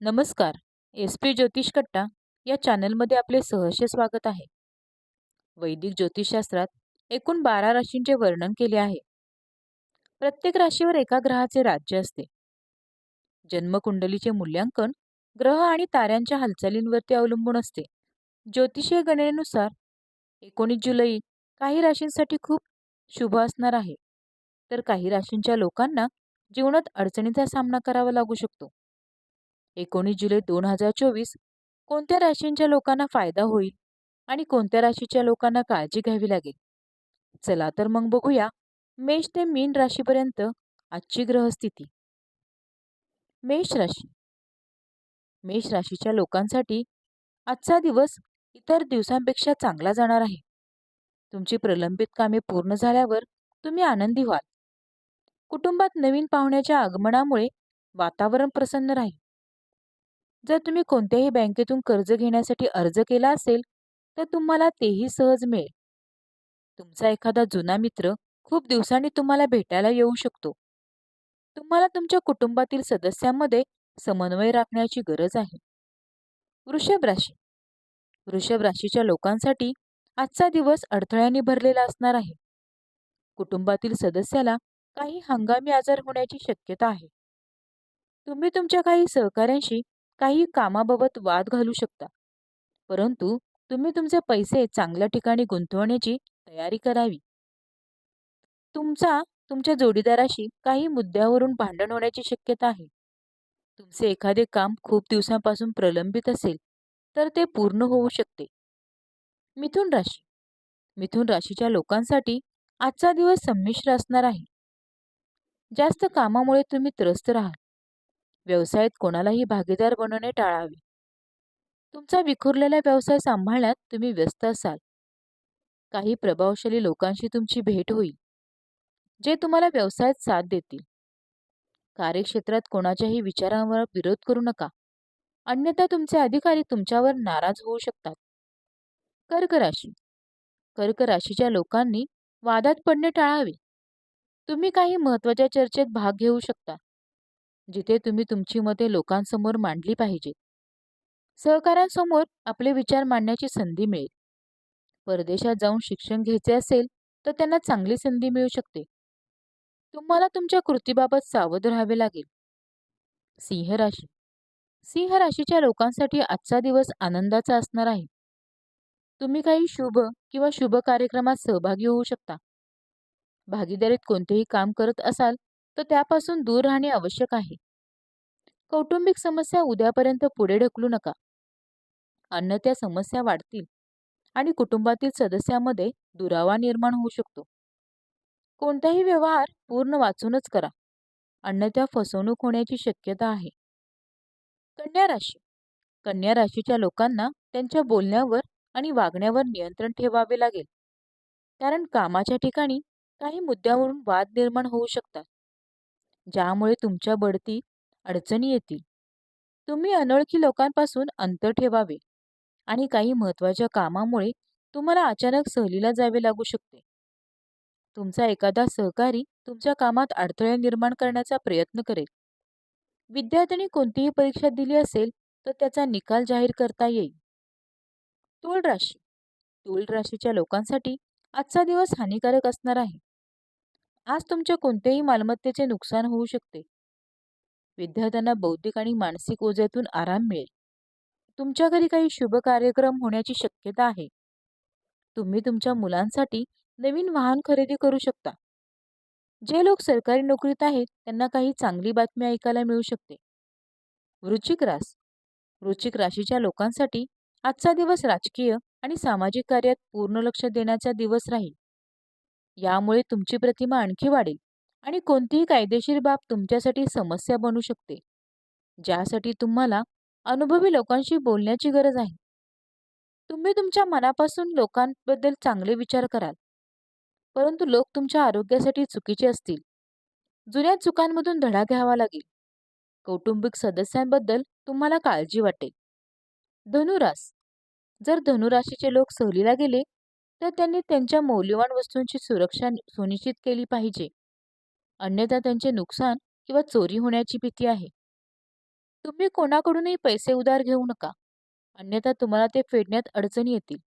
नमस्कार S P ज्योतिष कट्टा या चॅनलमध्ये आपले सहर्ष स्वागत आहे. वैदिक ज्योतिषशास्त्रात एकूण बारा राशींचे वर्णन केले आहे. प्रत्येक राशीवर एका ग्रहाचे राज्य असते. जन्मकुंडलीचे मूल्यांकन ग्रह आणि ताऱ्यांच्या हालचालींवरती अवलंबून असते. ज्योतिषीय गणनेनुसार एकोणीस जुलै काही राशींसाठी खूप शुभ असणार आहे. तर काही राशींच्या लोकांना जीवनात अडचणीचा सामना करावा लागू शकतो. एकोणीस जुलै दोन हजार चोवीस कोणत्या राशींच्या लोकांना फायदा होईल आणि कोणत्या राशीच्या लोकांना काळजी घ्यावी लागेल? चला तर मग बघूया मेष ते मीन राशीपर्यंत आजची ग्रहस्थिती. मेष राशी. मेष राशीच्या लोकांसाठी आजचा दिवस इतर दिवसांपेक्षा चांगला जाणार आहे. तुमची प्रलंबित कामे पूर्ण झाल्यावर तुम्ही आनंदी व्हाल. कुटुंबात नवीन पाहुण्याच्या आगमनामुळे वातावरण प्रसन्न राहील. जर तुम्ही कोणत्याही बँकेतून कर्ज घेण्यासाठी अर्ज केला असेल तर तुम्हाला तेही सहज मिळेल. तुमचा एखादा जुना मित्र खूप दिवसांनी तुम्हाला भेटायला येऊ शकतो. तुम्हाला तुमच्या कुटुंबातील सदस्यांमध्ये समन्वय राखण्याची गरज आहे. वृषभ राशी. वृषभ राशीच्या लोकांसाठी आजचा दिवस अडथळ्यांनी भरलेला असणार आहे. कुटुंबातील सदस्याला काही हंगामी आजार होण्याची शक्यता आहे. तुम्ही तुमच्या काही सहकाऱ्यांशी काही कामाबाबत वाद घालू शकता. परंतु तुम्ही तुमचे पैसे चांगल्या ठिकाणी गुंतवण्याची तयारी करावी. तुमचा तुमच्या जोडीदाराशी काही मुद्द्यावरून भांडण होण्याची शक्यता आहे. तुमचे एखादे काम खूप दिवसांपासून प्रलंबित असेल तर ते पूर्ण होऊ शकते. मिथुन राशी. मिथुन राशीच्या लोकांसाठी आजचा दिवस संमिश्र असणार आहे. जास्त कामामुळे तुम्ही त्रस्त राहाल. व्यवसायात कोणालाही भागीदार बनवणे टाळावे. तुमचा विखुरलेला व्यवसाय सांभाळण्यात तुम्ही व्यस्त असाल. काही प्रभावशाली लोकांशी तुमची भेट होईल जे तुम्हाला व्यवसायात साथ देतील. कार्यक्षेत्रात कोणाच्याही विचारांवर विरोध करू नका. अन्यथा तुमचे अधिकारी तुमच्यावर नाराज होऊ शकतात. कर्क राशी. कर्क राशीच्या लोकांनी वादात पडणे टाळावे. तुम्ही काही महत्त्वाच्या चर्चेत भाग घेऊ शकता. जिथे तुम्ही तुमची मते लोकांसमोर मांडली पाहिजेत सहकाऱ्यांसमोर आपले विचार मांडण्याची संधी मिळेल. परदेशात जाऊन शिक्षण घ्यायचे असेल तर त्यांना चांगली संधी मिळू शकते. तुम्हाला तुमच्या कृतीबाबत सावध राहावे लागेल. सिंह राशी. सिंह राशीच्या लोकांसाठी आजचा दिवस आनंदाचा असणार आहे. तुम्ही काही शुभ किंवा शुभ कार्यक्रमात सहभागी होऊ शकता. भागीदारीत कोणतेही काम करत असाल तर त्यापासून दूर राहणे आवश्यक आहे. कौटुंबिक समस्या उद्यापर्यंत पुढे ढकलू नका. अन्न त्या समस्या वाढतील आणि कुटुंबातील सदस्यामध्ये दुरावा निर्माण होऊ शकतो. कोणताही व्यवहार पूर्ण वाचूनच करा. अन्यथा फसवणूक होण्याची शक्यता आहे. कन्या राशी. कन्या राशीच्या लोकांना त्यांच्या बोलण्यावर आणि वागण्यावर नियंत्रण ठेवावे लागेल. कारण कामाच्या ठिकाणी काही मुद्द्यावरून वाद निर्माण होऊ शकतात. ज्यामुळे तुमच्या बढती अडचणी येतील. तुम्ही अनोळखी लोकांपासून अंतर ठेवावे आणि काही महत्त्वाच्या कामामुळे तुम्हाला अचानक सहलीला जावे लागू शकते. तुमचा एखादा सहकारी तुमच्या कामात अडथळे निर्माण करण्याचा प्रयत्न करेल. विद्यार्थ्यांनी कोणतीही परीक्षा दिली असेल तर त्याचा निकाल जाहीर करता येईल. तूळ राशी. तूळ राशीच्या लोकांसाठी आजचा दिवस हानिकारक असणार आहे. आज तुमच्या कोणत्याही मालमत्तेचे नुकसान होऊ शकते. विद्यार्थ्यांना बौद्धिक आणि मानसिक ओझ्यातून आराम मिळेल. तुमच्या घरी काही शुभ कार्यक्रम होण्याची शक्यता आहे. तुम्ही तुमच्या मुलांसाठी नवीन वाहन खरेदी करू शकता. जे लोक सरकारी नोकरीत आहेत त्यांना काही चांगली बातमी ऐकायला मिळू शकते. वृश्चिक रास. वृश्चिक राशीच्या लोकांसाठी आजचा दिवस राजकीय आणि सामाजिक कार्यात पूर्ण लक्ष देण्याचा दिवस राहील. यामुळे तुमची प्रतिमा आणखी वाढेल आणि कोणतीही कायदेशीर बाब तुमच्यासाठी समस्या बनू शकते ज्यासाठी तुम्हाला अनुभवी लोकांशी बोलण्याची गरज आहे. तुम्ही तुमच्या मनापासून लोकांबद्दल चांगले विचार कराल परंतु लोक तुमच्या आरोग्यासाठी चुकीचे असतील. जुन्या चुकांमधून धडा घ्यावा लागेल. कौटुंबिक सदस्यांबद्दल तुम्हाला काळजी वाटेल. धनुरास. जर धनुराशीचे लोक सहलीला गेले तर त्यांनी त्यांच्या मौल्यवान वस्तूंची सुरक्षा सुनिश्चित केली पाहिजे. अन्यथा त्यांचे नुकसान किंवा चोरी होण्याची भीती आहे. तुम्ही कोणाकडूनही पैसे उधार घेऊ नका. अन्यथा तुम्हाला ते फेडण्यात अडचणी येतील.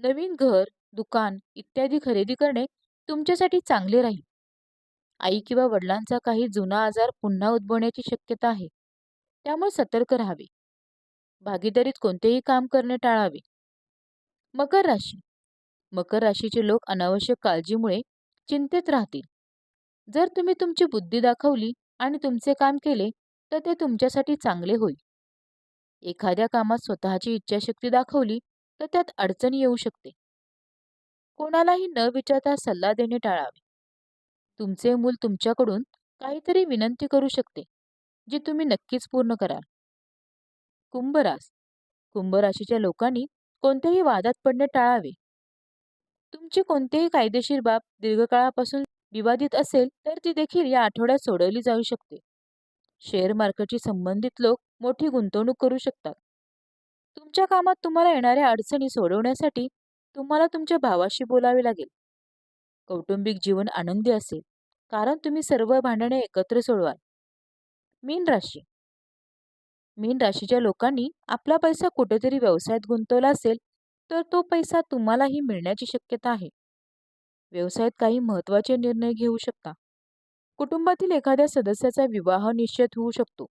नवीन घर दुकान इत्यादी खरेदी करणे तुमच्यासाठी चांगले राहील. आई किंवा वडिलांचा काही जुना आजार पुन्हा उद्भवण्याची शक्यता आहे. त्यामुळे सतर्क राहावे. भागीदारीत कोणतेही काम करणे टाळावे. मकर राशी मकर राशीचे लोक अनावश्यक काळजीमुळे चिंतेत राहतील. जर तुम्ही तुमची बुद्धी दाखवली आणि तुमचे काम केले तर ते तुमच्यासाठी चांगले होईल. एखाद्या कामात स्वतःची इच्छाशक्ती दाखवली तर त्यात अडचण येऊ शकते. कोणालाही न विचारता सल्ला देणे टाळावे. तुमचे मूल तुमच्याकडून काहीतरी विनंती करू शकते जी तुम्ही नक्कीच पूर्ण कराल. कुंभरास. कुंभ राशीच्या लोकांनी कोणत्याही वादात पडणे टाळावे. तुमची कोणतीही कायदेशीर बाब दीर्घकाळापासून विवादित असेल तर ती देखील या आठवड्यात सोडवली जाऊ शकते. शेअर मार्केटशी संबंधित लोक मोठी गुंतवणूक करू शकतात. तुमच्या कामात तुम्हाला येणाऱ्या अडचणी सोडवण्यासाठी तुम्हाला तुमच्या भावाशी बोलावे लागेल. कौटुंबिक जीवन आनंदी असेल कारण तुम्ही सर्व भांडणे एकत्र सोडवाल. मीन राशी. मीन राशीच्या लोकांनी आपला पैसा कुठेतरी व्यवसायात गुंतवला असेल तर तो पैसा तुम्हालाही मिळण्याची शक्यता आहे. व्यवसायात काही महत्त्वाचे निर्णय घेऊ शकता. कुटुंबातील एखाद्या सदस्याचा विवाह निश्चित होऊ शकतो.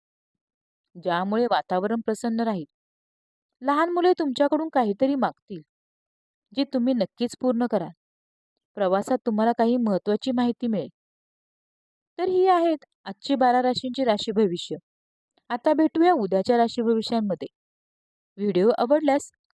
ज्यामुळे वातावरण प्रसन्न राहील. लहान मुले तुमच्याकडून काहीतरी मागतील जी तुम्ही नक्कीच पूर्ण कराल. प्रवासात तुम्हाला काही महत्त्वाची माहिती मिळेल. तर ही आहेत आजची बारा राशींची राशी भविष्य. आता भेटूया उद्याच्या राशी भविष्यांमध्ये. व्हिडिओ आवडल्यास